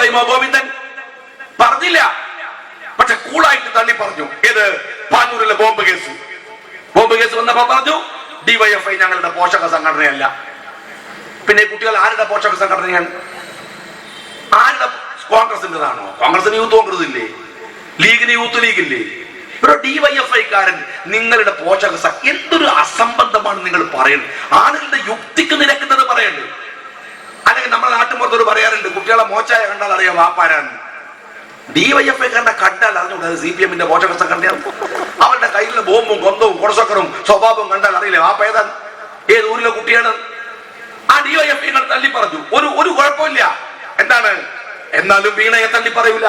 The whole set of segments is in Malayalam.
പറയുമോ ഗോവിന്ദൻ. പറഞ്ഞില്ല. പക്ഷെ കൂളായിട്ട് തള്ളി പറഞ്ഞു. ഏത്? പാനൂരിലെ ബോംബ് കേസ്. ബോംബ് കേസ് വന്നപ്പോ പറഞ്ഞു ഡിവൈഎഫ്ഐ ഞങ്ങളുടെ പോഷക സംഘടനയല്ല. പിന്നെ കുട്ടികൾ ആരുടെ പോഷക സംഘടനയാണ്? ആരുടെ കോൺഗ്രസിന്റെതാണോ? കോൺഗ്രസിന് യൂത്ത് കോൺഗ്രസ് ഇല്ലേ? ലീഗിന് യൂത്ത് ലീഗ് ഇല്ലേ? ഒരു ഡിവൈഎഫ്ഐക്കാരൻ നിങ്ങളുടെ പോഷക എന്തൊരു അസംബന്ധമാണ് നിങ്ങൾ പറയുന്നത്? ആളുകളുടെ യുക്തിക്ക് കുട്ടികളെ മോച്ചായ കണ്ടാൽ അറിയാം വാപ്പാരാന്ന് ഡിവൈഎഫ്ഐ കണ്ട കണ്ടാൽ അറിഞ്ഞുകൂടാ സി പി എമ്മിന്റെ പോഷക സംഘടനയാണ് അവരുടെ കയ്യിലെ ബോംബും കൊന്തവും കൊടസക്കറും സ്വഭാവവും കണ്ടാൽ അറിയില്ലേ? വാപ്പ ഏതാണ്? ഏത് ഊരിലെ കുട്ടിയാണ്? ആ ഡിവൈഎഫ്ഐ തള്ളി പറഞ്ഞു. ഒരു ഒരു കുഴപ്പമില്ല. എന്താണ്? എന്നാലും വീണയെ തള്ളി പറയൂല.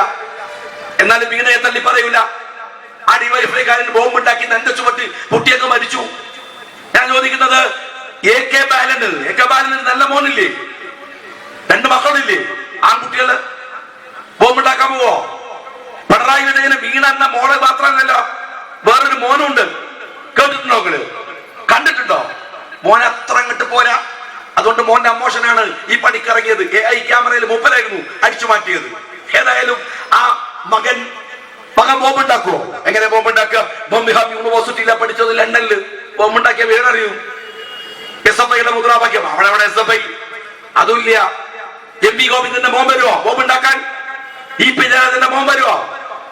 എന്നാലും വീണയെ തള്ളി പറയൂല. ആ ഡിവൈഎഫ്ഐക്കാരൻ ബോംബ് ഉണ്ടാക്കി നെന്റെ ചുമട്ട് കുട്ടിയൊക്കെ മരിച്ചു. ഞാൻ ചോദിക്കുന്നത് എ കെ ബാലന് എ കെ ബാലന് നല്ല മോനില്ലേ? രണ്ട് മക്കളില്ലേ ആൺകുട്ടികൾ ബോംബുണ്ടാക്കാൻ പോവോ? പിണറായി വിജയന് വീണ എന്ന മോളെ മാത്രമല്ല വേറൊരു മോനുണ്ട്. കേട്ടിട്ടുണ്ടോ കണ്ടിട്ടുണ്ടോ? മോൻ അത്ര അങ്ങോട്ട് പോരാ. അതുകൊണ്ട് മോന്റെ അമോഷനാണ് ഈ പണിക്കിറങ്ങിയത്. എ ഐ ക്യാമറയിൽ മുപ്പലായിരുന്നു അടിച്ചു മാറ്റിയത്. ഏതായാലും ആ മകൻ മകൻ ബോംബുണ്ടാക്കുവോ എങ്ങനെ ബോംബുണ്ടാക്കുക ബോംബിഹാം യൂണിവേഴ്സിറ്റിയിലെ പഠിച്ചത് ലണ്ടനിൽ ബോംബുണ്ടാക്കിയ വേററിയൂ എസ് എഫ് ഐയുടെ മുദ്രാവാക്യം. അവിടെ അവിടെ എസ് എഫ് ഐ അതുമില്ല എം പി ഗോവിന്ദന്റെ മോൻ വരുമോ ബോംബുണ്ടാക്കാൻ ഇ പി ജയരാജന്റെ മോൻ വരുമോ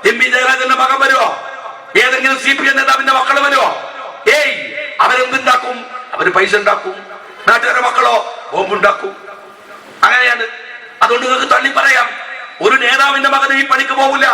എം പി ജയരാജന്റെ മകൻ വരുമോ ഏതെങ്കിലും സി പി എം നേതാവിന്റെ മക്കൾ വരുമോ ഏയ് അവരെന്തുണ്ടാക്കും? അവർ പൈസ ഉണ്ടാക്കും. നാട്ടുകാരുടെ മക്കളോ? ബോംബുണ്ടാക്കും അങ്ങനെയാണ്. അതുകൊണ്ട് നിങ്ങൾക്ക് തള്ളി പറയാം. ഒരു നേതാവിന്റെ മകൻ ഈ പണിക്ക് പോകില്ല